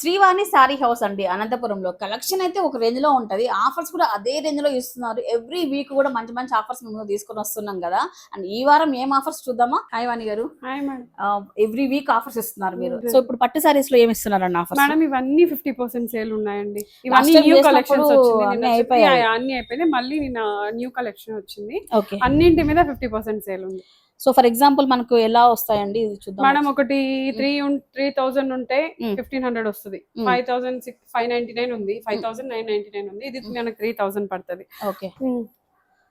Srivani sorry house అండి అనంతపురంలో. Collection అయితే ఒక రేంజ్లో ఉంటది. ఆఫర్స్ కూడా అదే రేంజ్లో ఇస్తున్నారు. ఎవ్రీ వీక్ కూడా మంచి మంచి ఆఫర్స్ మేము తీసుకొని వస్తున్నాం కదా. అండ్ ఈ వారం ఏం ఆఫర్స్ చూద్దామా? Hi Vani garu. Hi madam. Every week offers ఇస్తున్నారు మీరు. సో ఇప్పుడు పట్టు సారీస్లో ఏమి ఇస్తున్నారు అన్న ఆఫర్స్? మేడం ఇవన్నీ ఫిఫ్టీ పర్సెంట్ సేల్ ఉన్నాయండి. ఇవన్నీ న్యూ కలెక్షన్స్ వచ్చింది. అన్నీ నిన్న చెప్పి, అయిపోయాయి. ఆ, అన్నీ అయిపోయినాయి. మళ్ళీ నిన్న న్యూ కలెక్షన్ వచ్చింది. ఓకే. అన్నింటి మీద ఫిఫ్టీ పర్సెంట్ సేల్ ఉంది. సో ఫర్ ఎగ్జాంపుల్ మనకు ఎలా వస్తాయండి? ఇది చూద్దాం మేడం ఒకటి త్రీ త్రీ థౌసండ్ ఉంటే. ఫిఫ్టీన్ హండ్రెడ్ వస్తుంది. Five thousand six five ninety nine ఉంది. Five. Thousand nine ninety nine ఉంది. ఇది మనకు త్రీ థౌసండ్ పడుతుంది. ఓకే.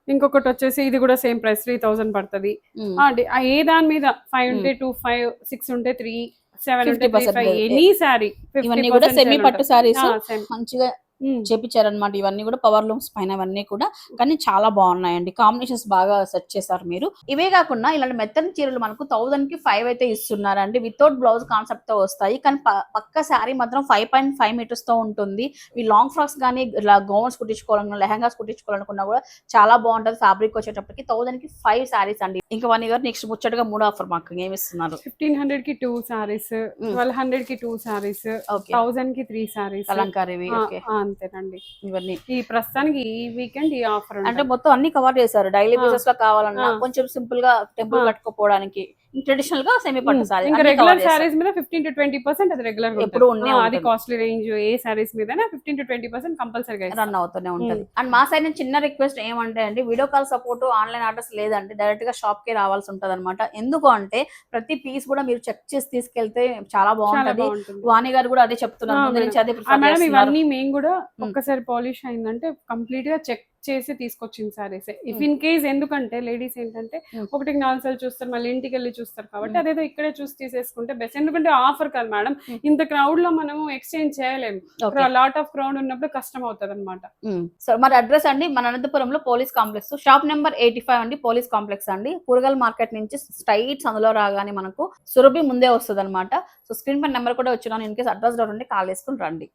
ఇంకొకటి వచ్చేసి ఇది కూడా సేమ్ ప్రైస్ త్రీ థౌసండ్ పడుతుంది. ఏ దాని మీద ఫైవ్ ఉంటే టూ ఫైవ్ సిక్స్ ఉంటే త్రీ సెవెన్ ఉంటే 50% ఫైవ్ ఎనీ శారీ ఇవన్నీ కూడా సెమీ పట్టు సారీస్ మంచిగా చేపించారనమాట ఇవన్నీ కూడా పవర్ లూమ్స్ పైన ఇవన్నీ కూడా. కానీ చాలా బాగున్నాయండి. కాంబినేషన్స్ బాగా సెట్ చేశారు మీరు. ఇవే కాకుండా ఇలాంటి మెత్తని చీరలు మనకు థౌసండ్కి ఫైవ్ అయితే ఇస్తున్నారండి. వితౌట్ బ్లౌజ్ కాన్సెప్ట్తో వస్తాయి. కానీ పక్క శారీ మాత్రం ఫైవ్ పాయింట్ ఫైవ్ మీటర్స్తో ఉంటుంది. ఈ లాంగ్ ఫ్రాక్స్ కానీ ఇలా గౌన్స్ కుట్టించుకోవాలన్నా లెహంగాస్ కుట్టించుకోవాలనుకున్నా కూడా చాలా బాగుంటది ఫ్యాబ్రిక్ వచ్చేటప్పటికి. థౌసండ్కి ఫైవ్ శారీస్ అండి. ఇంకా వన్ ఇయర్ నెక్స్ట్ ముచ్చటగా మూడు ఆఫర్ మాకు ఏమి ఇస్తున్నారు? ఫిఫ్టీన్ హండ్రెడ్కి టూ సారీస్ ట్వెల్వ్ హండ్రెడ్కి టూ సారీస్ ఓకే. థౌసండ్కి త్రీ సారీస్ కలంకారీవి ఓకే. అంతేనండి ఇవన్నీ ఈ ప్రస్తుతానికి ఈ వీకెండ్ ఈ ఆఫర్ అంటే మొత్తం అన్ని కవర్ చేశారు డైలీ. బేసిస్లో కావాలన్నా. కొంచెం సింపుల్గా టెంపుల్. కట్టుకోపోవడానికి ట్రెడిషనల్గా సెమీ పట్టు సారీ ఇంకా రెగ్యులర్ సారీస్ మీద ఫిఫ్టీన్ టు ట్వంటీ పర్సెంట్ అది రెగ్యులర్ ఎప్పుడు అది. కాస్ట్లీ రేంజ్ ఏ సారీస్ మీద ఫిఫ్టీన్ టు ట్వంటీ పర్సెంట్ కంపల్సరీగా రన్ అవుతూనే ఉంటది. అండ్ మా సైడ్ నుంచి చిన్న రిక్వెస్ట్ ఏమంటే అండి video call support online orders లేదంటే డైరెక్ట్గా షాప్కి రావాల్సి ఉంటది అనమాట ఎందుకు అంటే ప్రతి పీస్ కూడా మీరు చెక్ చేసి తీసుకెళ్తే చాలా బాగుంటది. వాణి గారు కూడా అదే చెప్తున్నారు. ఇవన్నీ మేము కూడా ఒక్కసారి పాలిష్ అయిందంటే కంప్లీట్గా చెక్ చేసి తీసుకొచ్చిన సారీస్ ఇఫ్ ఇన్ కేస్ ఎందుకంటే లేడీస్ ఏంటంటే Hmm. ఒకటికి నాలుగు సార్లు చూస్తారు మళ్ళీ ఇంటికి వెళ్ళి చూస్తారు కాబట్టి Hmm. అదేదో ఇక్కడే చూసి తీసేసుకుంటే బెస్ట్ ఎందుకంటే ఆఫర్ కదా మేడం Hmm. ఇంత క్రౌడ్లో మనము ఎక్స్చేంజ్ చేయలేము. లాట్ ఆఫ్ క్రౌడ్ ఉన్నప్పుడు కష్టం అవుతుంది అనమాట. సో మరి అడ్రస్ అండి మన అనంతపురంలో police complex shop number eighty five అండి పోలీస్ కాంప్లెక్స్ అండి. కూరగాయల మార్కెట్ నుంచి స్ట్రైట్ అందులో రాగానే మనకు సురభి ముందే వస్తుంది అనమాట సో స్క్రీన్ పై నెంబర్ కూడా వచ్చినాను ఇన్ కేస్ అడ్రస్ డౌట్ ఉంటే కాల్ చేసుకుని రండి.